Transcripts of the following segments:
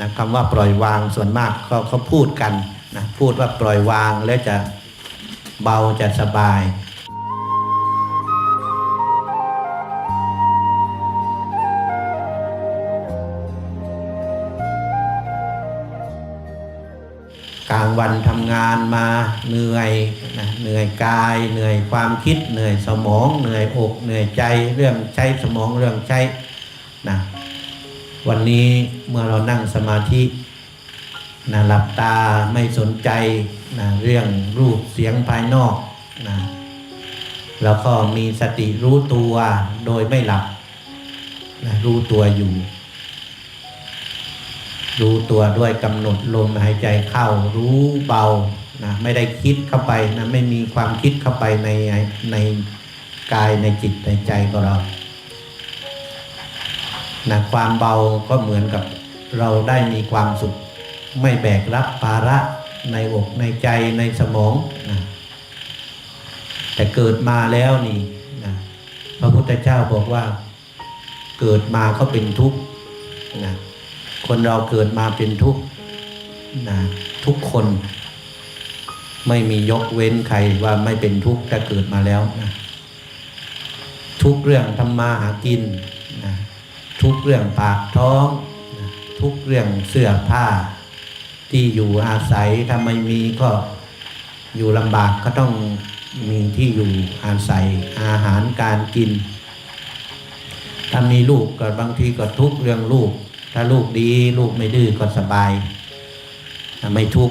นะคำว่าปล่อยวางส่วนมากเขาเขาพูดกันนะพูดว่าปล่อยวางแล้วจะเบาจะสบายกลางวันทำงานมาเหนื่อยนะเหนื่อยกาย เหนื่อยความคิด เหนื่อยสมอง เหนื่อยอก เหนื่อยใจ เรื่องใช้สมองเรื่องใช้ วันนี้เมื่อเรานั่งสมาธินะหลับตาไม่สนใจนะเรื่องรูปเสียงภายนอกนะแล้วก็มีสติรู้ตัวโดยไม่หลับนะรู้ตัวอยู่ รู้ตัวด้วยกำหนดลมหายใจเข้ารู้เบานะไม่ได้คิดเข้าไปนะไม่มีความคิดเข้าไปในในกายในจิตในใจของเรา นะความเบาก็เหมือนกับเราได้มีความสุข ไม่แบกรับภาระในอกในใจในสมองนะแต่เกิดมาแล้วนี่นะพระพุทธเจ้าบอกว่า เกิดมาก็เป็นทุกข์นะคนเราเกิดมาเป็นทุกข์นะทุกคน ไม่มียกเว้นใครว่าไม่เป็นทุกข์แต่เกิดมาแล้วนะทุกเรื่องทำมาหากินนะ ทุกเรื่องปากท้อง ทุกเรื่องเสื้อผ้า ที่อยู่อาศัยถ้าไม่มีก็อยู่ลำบากก็ต้องมีที่อยู่อาศัยอาหารการกิน ถ้ามีลูกก็บางทีก็ทุกเรื่องลูก ถ้าลูกดีลูกไม่ดื้อก็สบาย ไม่ทุก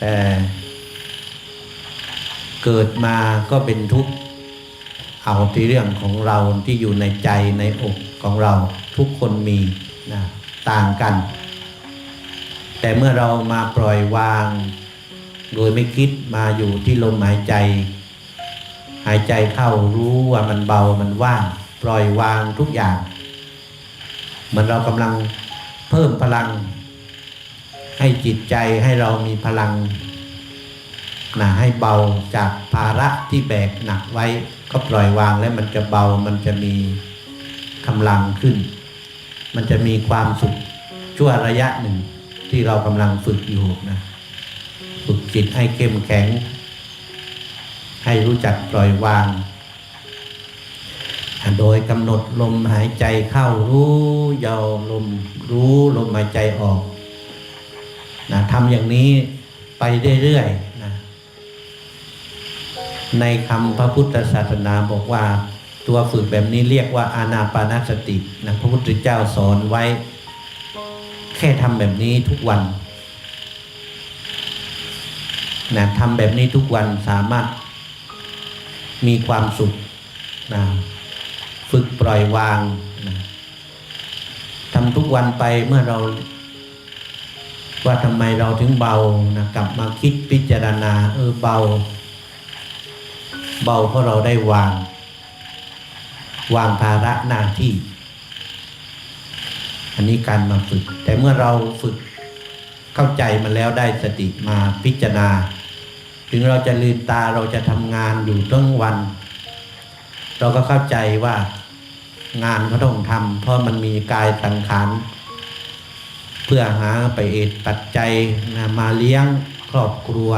แต่เกิดมาก็เป็นทุกข์เอาที่เรื่องของเราที่อยู่ในใจในอก ของเราทุกคนมีนะต่างกัน แต่เมื่อเรามาปล่อยวาง โดยไม่คิดมาอยู่ที่ลมหายใจ หายใจเข้ารู้ว่ามันเบามันว่าง ปล่อยวางทุกอย่างเหมือนเรากำลังเพิ่มพลัง ให้จิตใจให้เรามีพลังนะให้เบาจากภาระที่แบกหนักไว้ ก็ปล่อยวางแล้วมันจะเบามันจะมี กำลังขึ้น มันจะมีความสุขชั่วระยะหนึ่งที่เรากำลังฝึกอยู่นะ ฝึกจิตให้เข้มแข็ง ให้รู้จักปล่อยวาง โดยกำหนดลมหายใจเข้ารู้ยาวลมรู้ลมหายใจออกนะทำอย่างนี้ไปเรื่อยๆนะในคำพระพุทธศาสนาบอกว่า ตัวฝึกแบบนี้เรียกว่าอานาปานสตินะพระพุทธเจ้าสอนไว้ แค่ทำแบบนี้ทุกวันนะทำแบบนี้ทุกวันสามารถมีความสุขนะฝึกปล่อยวางนะทำทุกวันไปเมื่อเรา ว่าทำไมเราถึงเบานะกลับมาคิดพิจารณาเออเบา เบาเพราะเราได้วาง วางภาระหน้าที่ อันนี้การมาฝึก แต่เมื่อเราฝึกเข้าใจมันแล้วได้สติมาพิจารณา ถึงเราจะลืมตาเราจะทำงานอยู่ทั้งวัน เราก็เข้าใจว่างานเขาต้องทำเพราะมันมีกายสังขารเพื่อหาไปเอตปัจจัยนะมาเลี้ยงครอบครัว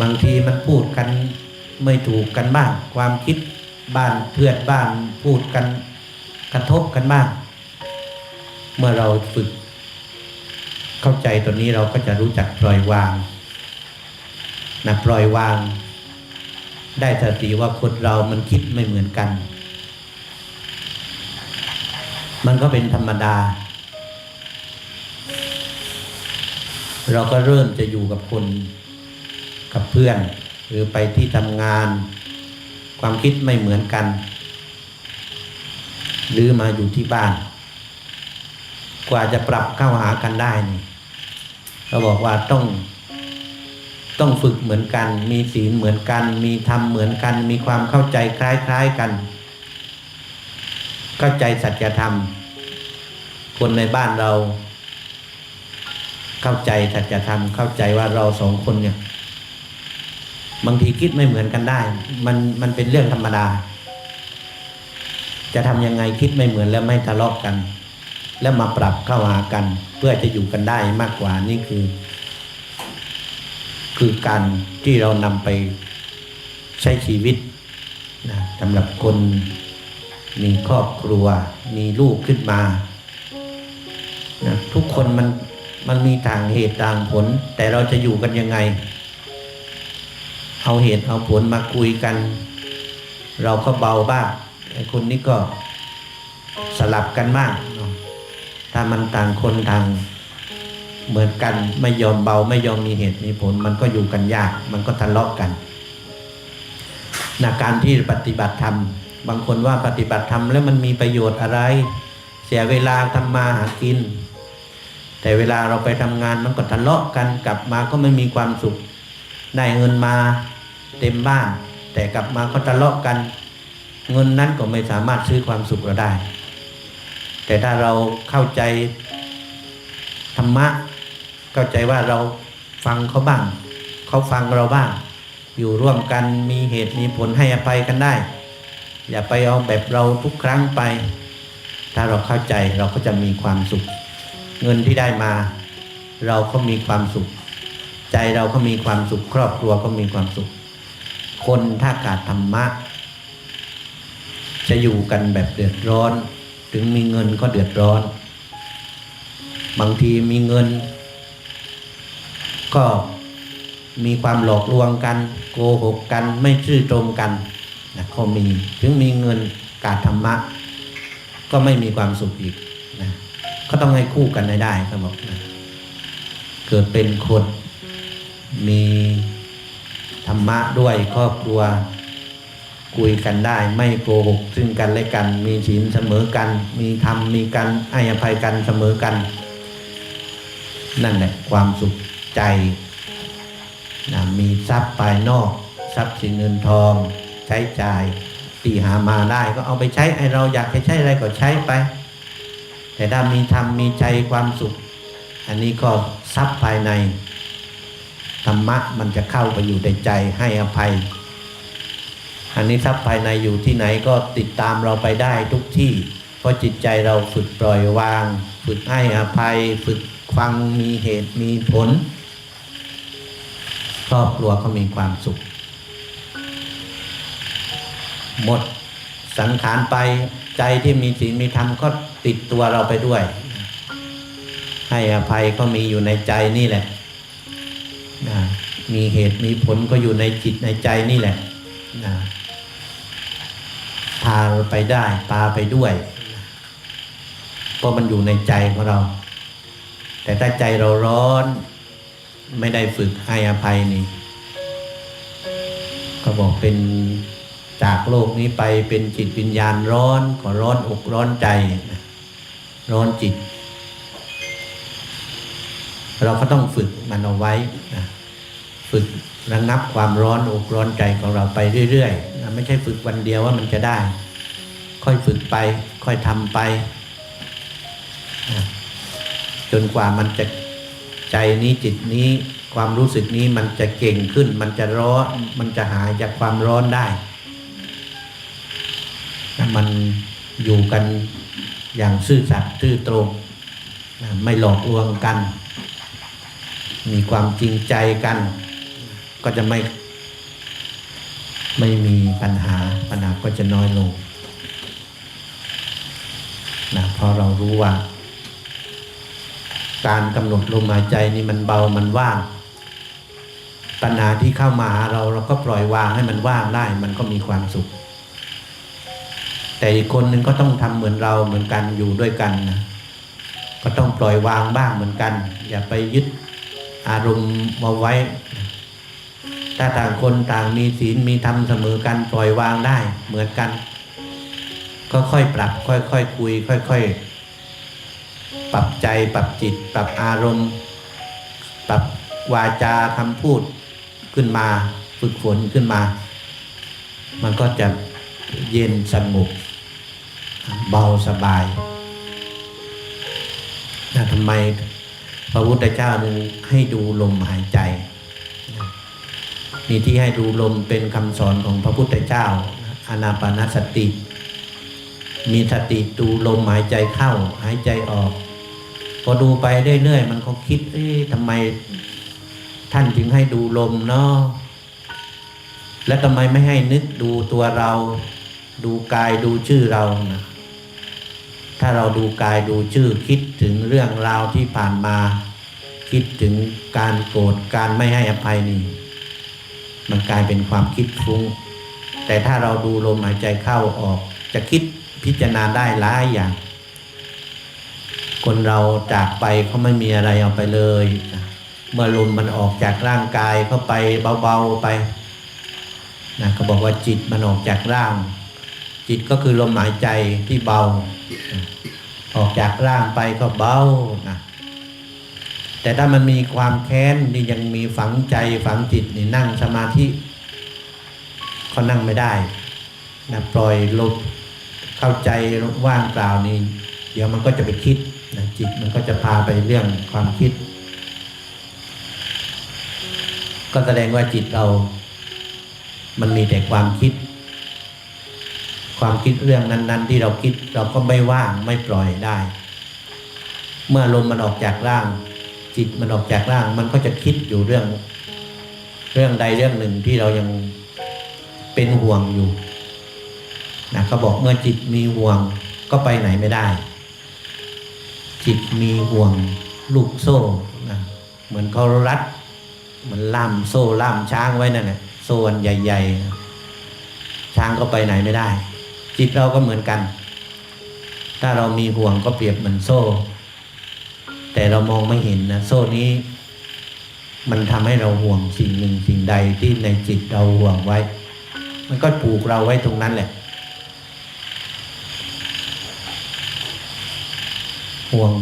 บางทีมันพูดกันไม่ถูกกันบ้าง ความคิด บ้านเพื่อนบ้านพูดกันกระทบกันบ้าง เมื่อเราฝึก เข้าใจตัวนี้เราก็จะรู้จักปล่อยวางนะปล่อยวาง ได้สติว่าคนเรามันคิดไม่เหมือนกัน มันก็เป็นธรรมดา เราก็เริ่มจะอยู่กับคน กับเพื่อน หรือไปที่ทำงาน ความคิดไม่เหมือนกันหรือมาอยู่ที่บ้าน กว่าจะปรับเข้าหากันได้นี่เราบอกว่าต้อง ต้องฝึกเหมือนกัน มีศีลเหมือนกัน มีธรรมเหมือนกัน มีความเข้าใจคล้ายๆกัน เข้าใจสัจธรรม คนในบ้านเรา เข้าใจสัจธรรมเข้าใจว่าเราสองคนเนี่ย บางทีคิดไม่เหมือนกันได้ มันมันเป็นเรื่องธรรมดา จะทำยังไงคิดไม่เหมือนแล้วไม่ทะเลาะกกัน แล้วมาปรับเข้าหากัน เพื่อจะอยู่กันได้มากกว่านี่คือ คือการที่เรานำไปใช้ชีวิตนะสำหรับคนมีครอบครัว มีลูกขึ้นมานะทุกคนมันมันมีต่างเหตุต่างผล แต่เราจะอยู่กันยังไง เอาเหตุเอาผลมาคุยกัน เราก็เบาบ้างไอ้คนนี้ก็สลับกันบ้างเนาะถ้ามันต่างคนต่างเหมือนกันไม่ยอมเบาไม่ยอมมีเหตุมีผล มันก็อยู่กันยาก มันก็ทะเลาะกันนะการที่ปฏิบัติธรรม บางคนว่าปฏิบัติธรรมแล้วมันมีประโยชน์อะไร เสียเวลาทำมาหากิน แต่เวลาเราไปทำงานมันก็ทะเลาะกันกลับมาก็ไม่มีความสุข ได้เงินมา เต็มบ้านแต่กลับมาก็ทะเลาะกัน เงินนั้นก็ไม่สามารถซื้อความสุขเราได้ แต่ถ้าเราเข้าใจธรรมะ เข้าใจว่าเราฟังเขาบ้าง เขาฟังเราบ้าง อยู่ร่วมกันมีเหตุมีผลให้อภัยกันได้ อย่าไปเอาแบบเราทุกครั้งไป ถ้าเราเข้าใจเราก็จะมีความสุข เงินที่ได้มา เราก็มีความสุข ใจเราก็มีความสุข ครอบครัวก็มีความสุข คนถ้าขาดธรรมะ จะอยู่กันแบบเดือดร้อน ถึงมีเงินก็เดือดร้อน บางทีมีเงิน ก็มีความหลอกลวงกัน โกหกกันไม่ซื่อตรงกันนะก็มีถึงมีเงินกาดธรรมะ ก็ไม่มีความสุขอีกนะก็ต้องให้คู่กันให้ได้เขาบอกนะเกิดเป็นคนมี ธรรมะด้วยครอบครัว คุยกันได้ไม่โกหกซึ่งกันและกัน มีศีลเสมอกัน มีธรรมมีการให้อภัยกันเสมอกัน นั่นแหละความสุขใจนะมีทรัพย์ภายนอก ทรัพย์สินเงินทอง ใช้จ่ายตีหามาได้ก็เอาไปใช้ไอเราอยากจะใช้อะไรก็ใช้ไป แต่ถ้ามีธรรมมีใจความสุข อันนี้ก็ทรัพย์ภายใน ธรรมะมันจะเข้าไปอยู่ในใจให้อภัย อันนี้ทรัพย์ภายในอยู่ที่ไหนก็ติดตามเราไปได้ทุกที่ เพราะจิตใจเราฝึกปล่อยวาง ฝึกให้อภัย ฝึกฟังมีเหตุมีผลครอบครัวก็มีความสุข หมดสังขารไปใจที่มีศีลมีธรรมก็ติดตัวเราไปด้วย ให้อภัยก็มีอยู่ในใจนี่แหละนะ มีเหตุมีผลก็อยู่ในจิตในใจนี่แหละนะพาไปได้พาไปด้วยเพราะมันอยู่ในใจของเรา แต่ถ้าใจเราร้อน ไม่ได้ฝึกให้อภัยนี่ก็บอกเป็นจากโลกนี้ไปเป็นจิตวิญญาณร้อนก็ร้อนอกร้อนใจ ร้อนจิต เราก็ต้องฝึกมันเอาไว้นะ ฝึกระงับความร้อนอกร้อนใจของเราไปเรื่อยๆ ไม่ใช่ฝึกวันเดียวว่ามันจะได้ ค่อยฝึกไป ค่อยทำไป จนกว่ามันจะใจนี้จิตนี้ความรู้สึกนี้มันจะเก่งขึ้น มันจะร้อนมันจะหายจากความร้อนได้มันอยู่กันอย่างซื่อสัตย์ซื่อตรงไม่หลอกลวงกัน มีความจริงใจกัน ก็จะไม่ ไม่มีปัญหาปัญหาก็จะน้อยลงนะเพราะเรารู้ว่า การกำหนดลมหายใจนี่มันเบามันว่าง ปัญหาที่เข้ามาหาเราเราก็ปล่อยวางให้มันว่างได้ มันก็มีความสุข แต่อีกคนหนึ่งก็ต้องทำเหมือนเราเหมือนกันอยู่ด้วยกันนะก็ต้องปล่อยวางบ้างเหมือนกัน อย่าไปยึดอารมณ์มาไว้ ถ้าต่างคนต่างมีศีลมีธรรมเสมอกันปล่อยวางได้เหมือนกัน ก็ค่อยปรับ ค่อยๆคคุย ค่อย ๆ ปรับใจปรับจิต ปรับอารมณ์ ปรับวาจาคำพูดขึ้นมา ฝึกฝนขึ้นมา มันก็จะเย็นสงบเบาสบายนะทำไมพระพุทธเจ้านึงให้ดูลมหายใจ มีที่ให้ดูลมเป็นคำสอนของพระพุทธเจ้าอานาปานสติ มีสติดูลมหายใจเข้าหายใจออก พอดูไปเรื่อยๆมันก็คิดเอ๊ะทำไมท่านจึงให้ดูลมเนาะและทำไมไม่ให้นึกดูตัวเรา ดูกายดูชื่อเรานะถ้าเราดูกายดูชื่อคิดถึงเรื่องราวที่ผ่านมา คิดถึงการโกรธการไม่ให้อภัยนี่ มันกลายเป็นความคิดฟุ้ง แต่ถ้าเราดูลมหายใจเข้าออก จะคิดพิจารณาได้หลายอย่าง คนเราจากไปเขาไม่มีอะไรเอาไปเลย เมื่อลมมันออกจากร่างกายเข้าไปเบาๆไปนะเขาบอกว่าจิตมันออกจากร่าง จิตก็คือลมหายใจที่เบา ออกจากร่างไปก็เบานะ แต่ถ้ามันมีความแค้นนี่ยังมีฝังใจฝังจิตนี่นั่งสมาธิเขานั่งไม่ได้นะปล่อยลมเข้าใจว่างเปล่านี่เดี๋ยวมันก็จะไปคิดนะจิตมันก็จะพาไปเรื่องความคิด ก็แสดงว่าจิตเรา มันมีแต่ความคิด ความคิดเรื่องนั้น ๆ ที่เราคิดเราก็ไม่ว่างไม่ปล่อยได้ เมื่อลมมันออกจากร่าง จิตมันออกจากร่าง มันก็จะคิดอยู่เรื่อง เรื่องใดเรื่องหนึ่งที่เรายังเป็นห่วงอยู่นะเขาบอกเมื่อจิตมีห่วงก็ไปไหนไม่ได้ จิตมีห่วงลูกโซ่นะเหมือนเขารัดเหมือนล่ามโซ่ล่ามช้างไว้นั่นแหละโซ่อันใหญ่ๆ ช้างก็ไปไหนไม่ได้ จิตเราก็เหมือนกัน ถ้าเรามีห่วงก็เปรียบเหมือนโซ่ แต่เรามองไม่เห็นนะโซ่นี้ มันทำให้เราห่วงสิ่งหนึ่งสิ่งใดที่ในจิตเราห่วงไว้ มันก็ผูกเราไว้ตรงนั้นแหละ ห่วง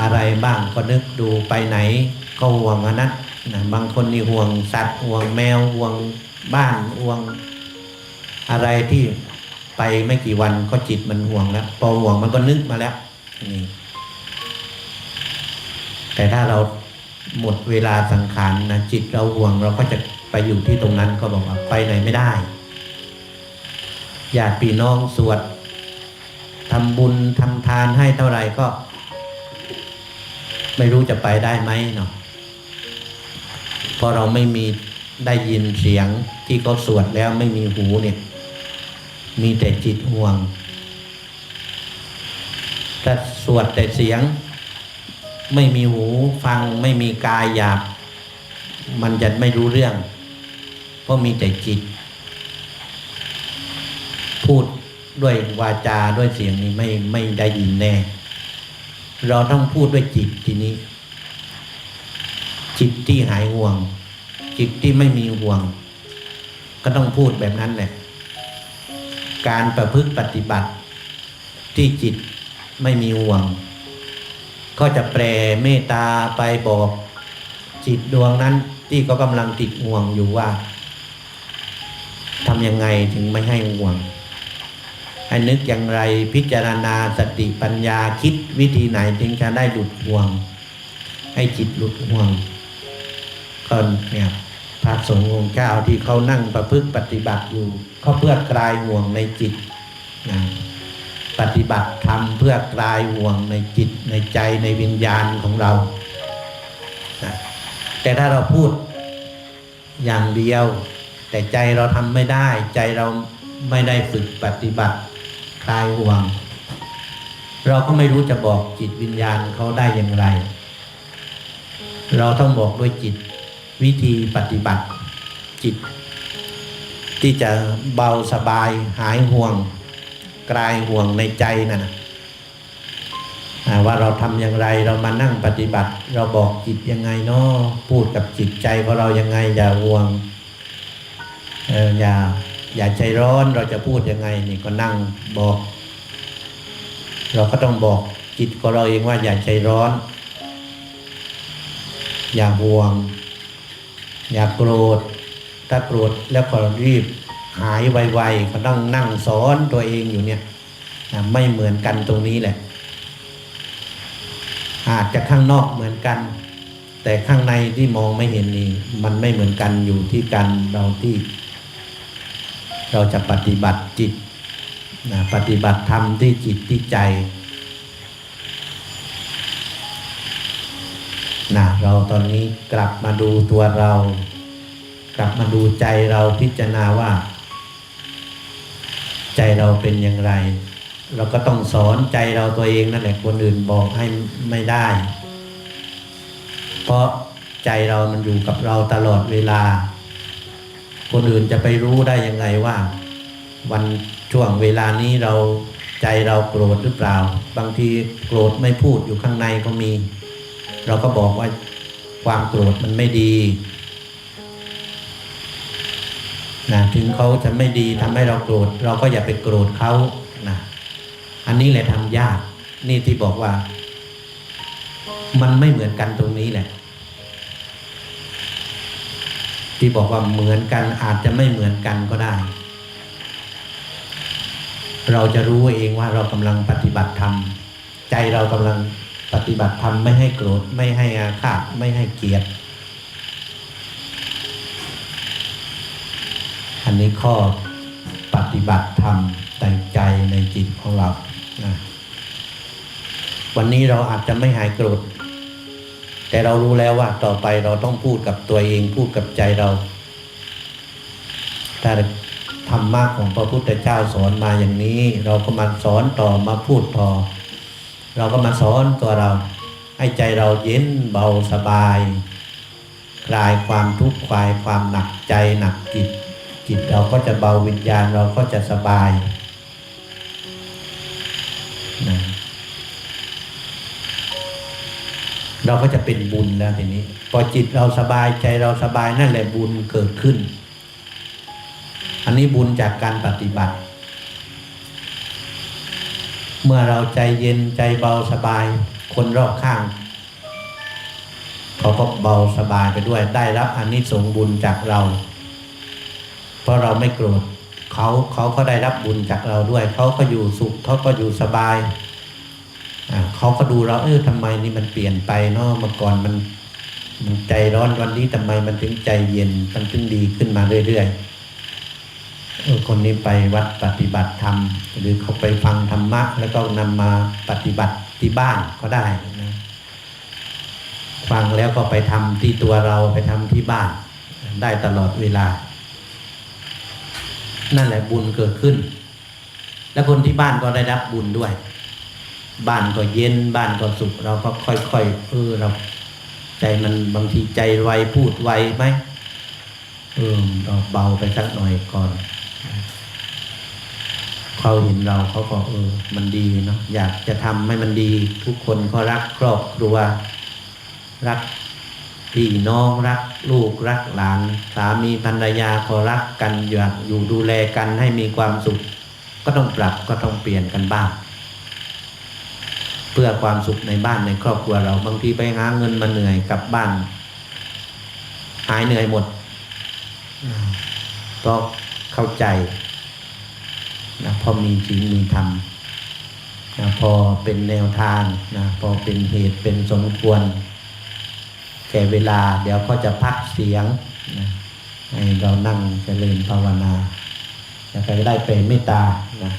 อะไรบ้างก็นึกดูไปไหน ก็ห่วงอันนั้นนะบางคนนี่ห่วงสัตว์ห่วงแมวห่วงบ้านห่วงอะไรที่ไปไม่กี่วันก็จิตมันห่วงแล้วพอห่วงมันก็นึกมาแล้วนี่ แต่ถ้าเราหมดเวลาสังขารนะจิตเราห่วงเราก็จะไปอยู่ที่ตรงนั้นก็บอกว่าไปไหนไม่ได้ญาติพี่น้องสวดทำบุญทำทานให้เท่าไหร่ก็ ไม่รู้จะไปได้ไหมเนาะเพราะเราไม่มีได้ยินเสียงที่เขาสวดแล้วไม่มีหูเนี่ย มีแต่จิตห่วงถ้าสวดแต่เสียง ไม่มีหูฟังไม่มีกายหยาบ มันจะไม่รู้เรื่อง เพราะมีแต่จิต พูดด้วยวาจาด้วยเสียงนี้ไม่ไม่ได้ยินแน่ เราต้องพูดด้วยจิตทีนี้ จิตที่หายห่วง จิตที่ไม่มีห่วง ก็ต้องพูดแบบนั้นแหละการประพฤติปฏิบัติ ที่จิตไม่มีห่วง ก็จะแปลเมตตาไปบอกจิตดวงนั้นที่ก็กำลังติดห่วงอยู่ว่าทำยังไงถึงไม่ให้ห่วงให้นึกอย่างไรพิจารณาสติปัญญาคิดวิธีไหนถึงจะได้หลุดห่วง ให้จิตหลุดห่วงก็เนี่ยพระสงฆ์องค์เจ้าที่เขานั่งประพฤติปฏิบัติอยู่เขาเพื่อคลายห่วงในจิตนะ ปฏิบัติธรรมเพื่อคลายห่วงในจิตในใจในวิญญาณของเรานะแต่ถ้าเราพูดอย่างเดียว แต่ใจเราทำไม่ได้ ใจเราไม่ได้ฝึกปฏิบัติคลายห่วง เราก็ไม่รู้จะบอกจิตวิญญาณเขาได้อย่างไร เราต้องบอกด้วยจิตวิธีปฏิบัติจิต ที่จะเบาสบายหายห่วง กลายห่วงในใจนั่นนะว่าเราทำอย่างไรเรามานั่งปฏิบัติ เราบอกจิตยังไงเนาะพูดกับจิตใจของเรายังไง อย่าห่วงอออย่าอย่าใจร้อนเราจะพูดยังไงนี่ก็นั่งบอก เราก็ต้องบอกจิตของเราเองว่าอย่าใจร้อน อย่าห่วง อย่าโกรธ ถ้าโกรธแล้วก็รีบ หายไวๆก็ต้องนั่งสอนตัวเองอยู่เนี่ยไม่เหมือนกันตรงนี้แหละ อาจจะข้างนอกเหมือนกัน แต่ข้างในที่มองไม่เห็นนี่มันไม่เหมือนกันอยู่ที่กันเราที่ เราจะปฏิบัติจิตนะปฏิบัติธรรมที่จิตที่ใจนะเราตอนนี้กลับมาดูตัวเรา กลับมาดูใจเราพิจารณาว่า ใจเราเป็นอย่างไร เราก็ต้องสอนใจเราตัวเองนั่นแหละคนอื่นบอกให้ไม่ได้ เพราะใจเรามันอยู่กับเราตลอดเวลา คนอื่นจะไปรู้ได้ยังไงว่า วันช่วงเวลานี้เราใจเราโกรธหรือเปล่า บางทีโกรธไม่พูดอยู่ข้างในก็มี เราก็บอกว่าความโกรธมันไม่ดี นะถึงเขาจะไม่ดีทำให้เราโกรธ เราก็อย่าไปโกรธเขานะอันนี้แหละทำยาก นี่ที่บอกว่า มันไม่เหมือนกันตรงนี้แหละ ที่บอกว่าเหมือนกันอาจจะไม่เหมือนกันก็ได้ เราจะรู้เองว่าเรากำลังปฏิบัติธรรมใจเรากำลังปฏิบัติธรรมไม่ให้โกรธไม่ให้อาฆาตไม่ให้เกลียด นนี้ข้อปฏิบัติธรรมในใจในจิตของเรานะวันนี้เราอาจจะไม่หายโกรธ แต่เรารู้แล้วว่าต่อไปเราต้องพูดกับตัวเองพูดกับใจเราถ้าธรรมะของพระพุทธเจ้าสอนมาอย่างนี้ เราก็มาสอนต่อมาพูดต่อ เราก็มาสอนตัวเรา ให้ใจเราเย็นเบาสบาย คลายความทุกข์คลายความหนักใจหนักจิต จิตเราก็จะเบาวิญญาณเราก็จะสบายนะเราก็จะเป็นบุญแล้วทีนี้ พอจิตเราสบายใจเราสบายนั่นแหละบุญเกิดขึ้น อันนี้บุญจากการปฏิบัติ เมื่อเราใจเย็นใจเบาสบาย คนรอบข้าง เขาก็เบาสบายไปด้วยได้รับอานิสงส์บุญจากเรา เพราะเราไม่โกรธเขาเขาก็ได้รับบุญจากเราด้วย เขาก็อยู่สุขเขาก็อยู่สบายเขาก็ดูเราเออทำไมนี่มันเปลี่ยนไปเนาะเมื่อก่อนมันมันใจร้อนวันนี้ทำไมมันถึงใจเย็นมันถึงดีขึ้นมาเรื่อยๆเออคนนี้ไปวัดปฏิบัติธรรมหรือเขาไปฟังธรรมะแล้วก็นำมาปฏิบัติที่บ้านก็ได้นะฟังแล้วก็ไปทำที่ตัวเราไปทำที่บ้านได้ตลอดเวลา นั่นแหละบุญเกิดขึ้น แล้วคนที่บ้านก็ได้รับบุญด้วย บ้านก็เย็นบ้านก็สุข เราก็ค่อยๆเออเรา ใจมันบางทีใจไวพูดไวไหมเออเราเบาไปสักหน่อยก่อนเขาเห็นเราเขาก็เออ มันดีเนาะอยากจะทำให้มันดี ทุกคนก็รักครอบครัวรัก พี่น้องรักลูกรักหลาน สามีภรรยาก็รักกันอยากอยู่ดูแลกันให้มีความสุข ก็ต้องปรับก็ต้องเปลี่ยนกันบ้าง เพื่อความสุขในบ้านในครอบครัวเราบางทีไปหาเงินมาเหนื่อยกลับบ้าน หายเหนื่อยหมดเพราะเข้าใจนะพอมีศีลมีธรรมนะพอเป็นแนวทางนะพอเป็นเหตุเป็นสมควร ก่เวลาเดี๋ยวก็จะพักเสียงนะให้เรานั่งเจริญภาวนาแล้วก็จะได้เป็นเมตตานะ